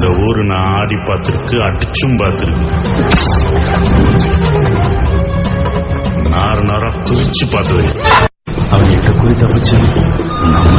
இந்த ஊரு நான் ஆடி பார்த்துருக்கு அடிச்சும் பார்த்துருக்கு. நார் நாரா குதிச்சு பார்த்தது. அவன் எட்ட குறி தப்பிச்சு நம்ம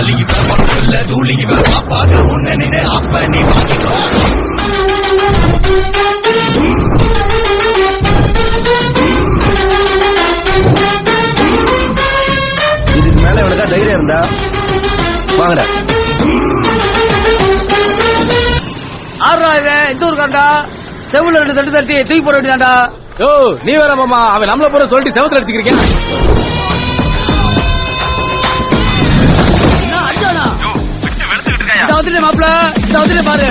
தடுக்க சாப்பான ஆளி இப்ப இல்ல தூளி இவ பாப்பாக உன்ன நினை அப்ப நீ வாங்கிக்கோ இதுக்கு மேல இவனுக்கா தைரியம் இருந்தா வாங்கடா ஆடுறா இவன் இந்த ஊர் காண்டா ரெண்டு தட்டு தட்டி தூக்கி போட வேண்டியதாண்டா. ஓ நீ வேற மாமா அவன் நம்மள போற சொல்லிட்டு செவத்துல அடிச்சுக்கிறீங்க வந்துட்டு மாப்பிள இந்த வந்துட்டு பாரு?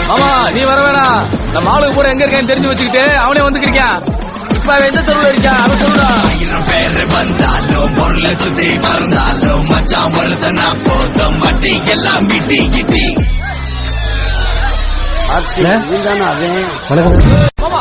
மாமா நீ வர வேணாம் நம்ம ஆளுங்க கூட எங்க இருக்கேன்னு தெரிஞ்சு வச்சுக்கிட்டு அவனே வந்துக்கிறீங்க இப்ப எந்த தெருவுல இருக்கா? அவன் சொல்லுடா ஆயிரம் பேரு வந்தாலும் பொருளை சுத்தி மறந்தாலும் மச்சான் வருதனா போதும். மட்டி எல்லாம் மிட்டி கிட்டி மாமா.